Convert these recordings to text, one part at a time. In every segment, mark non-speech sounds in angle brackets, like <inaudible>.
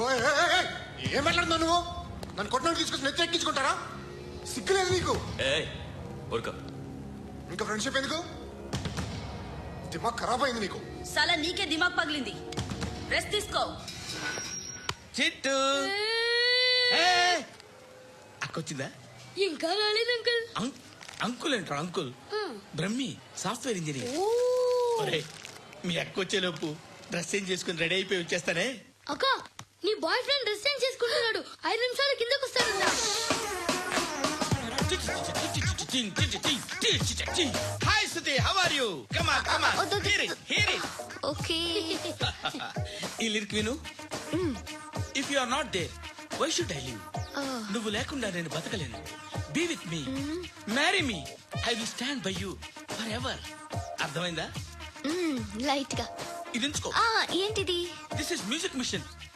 ఏం మాట్లాడుతున్నావు నువ్వు? నన్ను కొట్టడానికి తీసుకొచ్చి నెత్తి ఎక్కించుకుంటారా? సిగ్గులేదు నీకు. ఏ ఊరుకో. ఇంకా ఫ్రెండ్షిప్ ఎందుకు? దిమాగ్ ఖరాబ్ అయింది నీకు. సలా నీకే దిమాగ్ పగిలింది. రెస్ట్ తీసుకో. చిట్టు. అక్కొచ్చిందా? ఇంకా రాలేదు అంకుల్. అం- అంకుల్ అంటారు అంకుల్? Brahmi software engineer. మీ అక్క వచ్చేలోపు డ్రెస్ చేంజ్ చేసుకుని రెడీ అయిపోయి వచ్చేస్తానే. అక్క నీ బాయ్ ఫ్రెండ్ చేంజ్ చేసుకుంటున్నాడు. ఐదు నిమిషాలు కిందకు వస్తాడంట hi Suthi how are you come on come on వద్దు, వద్దు. Hear it hear it okay ఈ లిరిక్ విను. If you are not there why should I live నువ్వు లేకుండా నేను బతకలేను. Be with me marry me I will stand by you forever అర్థమైందా? లైట్గా. ఇది ఉంచుకో. ఆ ఏంటిది? This is music machine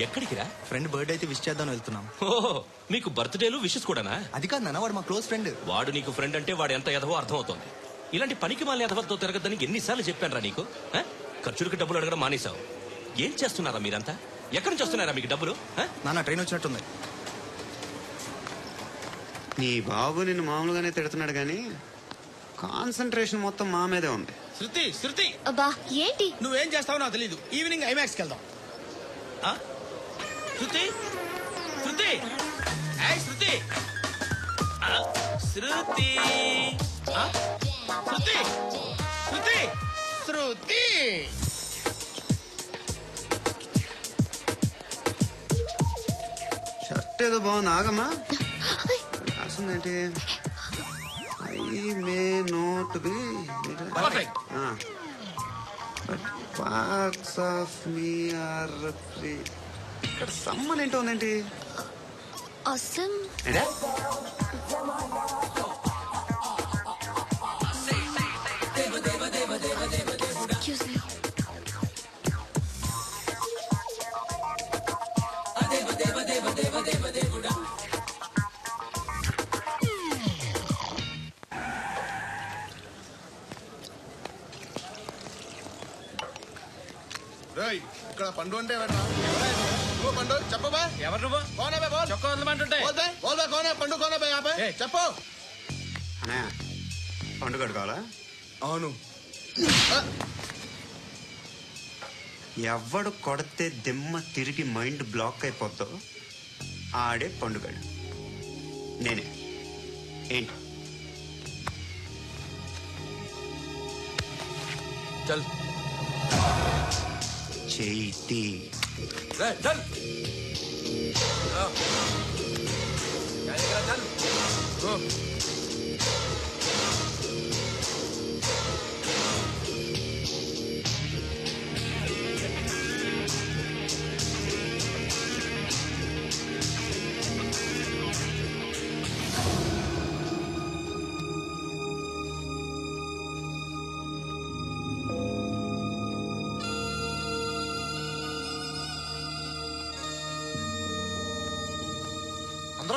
ఎక్కడికి రా? ఫ్రెండ్ బర్త్డే అయితే విష్ చేద్దాం వెళ్తున్నాం. ఓ మీకు బర్త్డేలు విషెస్ కూడానా? అది కాదు నాన్న వాడు మా క్లోజ్ ఫ్రెండ్ వాడు నీకు ఫ్రెండ్ అంటే వాడు ఎంత ఎదవో అర్థమవుతోంది. ఇలాంటి పనికి మాలి ఎదవతో తిరగద్దని ఎన్నిసార్లు చెప్పానురా నీకు? ఆ? ఖర్చులకి డబ్బులు అడగడం మానేశావు. ఏం చేస్తున్నారా మీరంతా? ఎక్కడి నుంచి వస్తున్నారా మీకు డబ్బులు? ఆ? నాన్న ట్రైన్ వచ్చినట్టుంది. నీ బాబు నిన్ను మామూలుగానే తిడుతున్నాడు కానీ కాన్సన్ట్రేషన్ మొత్తం మా మీదే ఉంది. శృతి శృతి! అబ్బా ఏంటి? నువ్వేం చేస్తావో నాకు తెలీదు. ఈవినింగ్ ఐమాక్స్కి వెళ్దాం? శృతి? శృతి? ఏయ్ శృతి! ఆ, శృతి! ఆ? శృతి! శృతి! శృతి! షర్ట్ ఏదో బాగుంది ఆగమ్మా. రాసిందేంటి? I may not be. Perfect. But parts of me are free ఇక్కడ సమ్మన్ ఏంటో ఉందేంటి? అసలు. ఏంటే? ఎక్స్క్యూజ్ మీ పండు అంటే ఎవరా పండు చెప్పబా ఎవరు నువ్వు? కోనే బే బోల్. చొక్కా వదలమంటుంటే. బోల్ బే బోల్ బే కోనే పండు కోనే బే ఆపే. చెప్పు. అన్నయ్య పండుగ కావాలా? అవును. ఎవడు కొడితే దిమ్మ తిరిగి మైండ్ బ్లాక్ అయిపోద్దో ఆడే పండుగడు నేనే. ఏంటి? చల్. చేతి రే,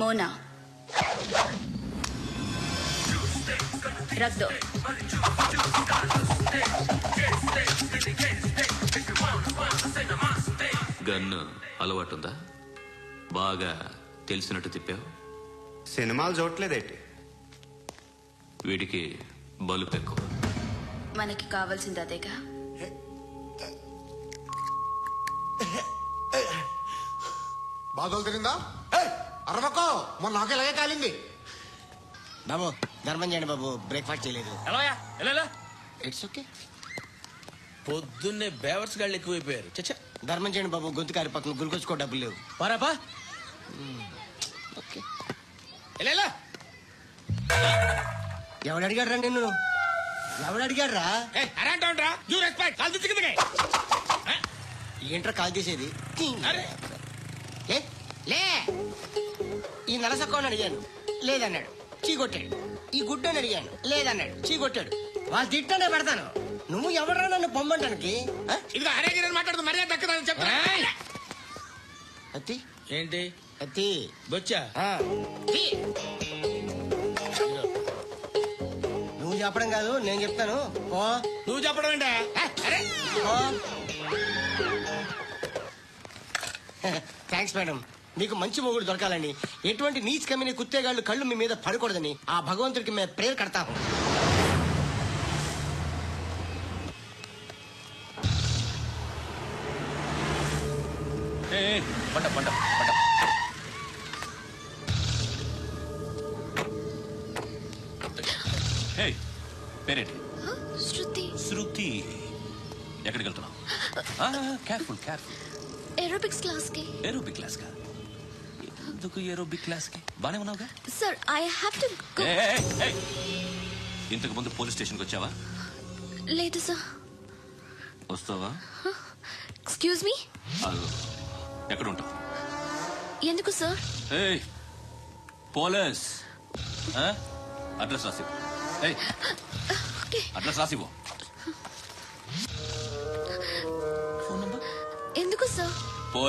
మోనా. రక్ దో గన్ను అలవాటుందా? బాగా తెలిసినట్టు తిప్పావు? సినిమాలు చూడట్లేదేంటి? వీడికి బలుపు ఎక్కువ. మనకి కావాల్సింది అదేగా? బాధలు తిరిందా? అరవకో మొన్న నాకు ఇలాగే కాలింది. బాబు ధర్మం చేయండి బాబు బ్రేక్ఫాస్ట్ చేయలేదు. ఎలా ఎలా ఇట్స్ ఓకే పొద్దున్నే బేవర్స్ గాళ్ళు ఎక్కువైపోయారు. చచ్చా ధర్మం చేయండి బాబు గొంతు కారిపోతుంది గురికొచ్చుకో డబ్బులు లేవు. పారాపా ఓకే ఎలా ఎవడు అడిగాడు రా నిన్ను? ఎవడు అడిగాడు రా అరాంటా యూ రెస్పెక్ట్ కాల్ కిందకి. ఏంట్రా కాల్ చేసేది అరే. నలసక్కని అడిగాను. లేదన్నాడు. చీ కొట్టాడు ఈ గుడ్డని అడిగాను. లేదన్నాడు. చీ కొట్టాడు వాళ్ళు తిట్టానే పెడతాను. నువ్వు ఎవడరా నన్ను పొమ్మంటానికి? ఆ? ఇదిగో అరే గిరని మాట్లాడుతూ మర్యాద దక్కదని చెప్తా అత్తి? ఏంటి? అత్తి? బొచ్చా? ఆ. తీ. నువ్వు చెప్పడం కాదు నేను చెప్తాను. ఓ నువ్వు చెప్పడం ఏంటా? అరే! థ్యాంక్స్ మేడం <laughs> మీకు మంచి మొగుడు దొరకాలని. ఎటువంటి నీచ్ కమ్మిన కుత్తేగాళ్ళు కళ్ళు మీ మీద పడకూడదని ఆ భగవంతుడికి మేము ప్రేయర్ కడతాము పంట పంట పంట. హే పేరేంటి? శృతి. శృతి. ఎక్కడికి వెళ్తున్నావు? కేర్ఫుల్ కేర్ఫుల్ ఏరోబిక్స్ క్లాస్కి. ఏరోబిక్ క్లాస్ కా? ఎందుకు ఏరోబిక్ క్లాస్కి? బానే ఉన్నావుగా? సార్ ఐ హావ్ టు ఏయ్. ఇంతకు ముందు పోలీస్ స్టేషన్కి వచ్చావా? లేదు సార్ వస్తావా? ఎక్స్క్యూజ్ మీ ఎక్కడ ఉంటావు ఎందుకు సార్ ఏయ్ పోలీస్? Address okay. అడ్రస్ రాసివ్వు ఫోన్ నంబర్ ఎందుకు సార్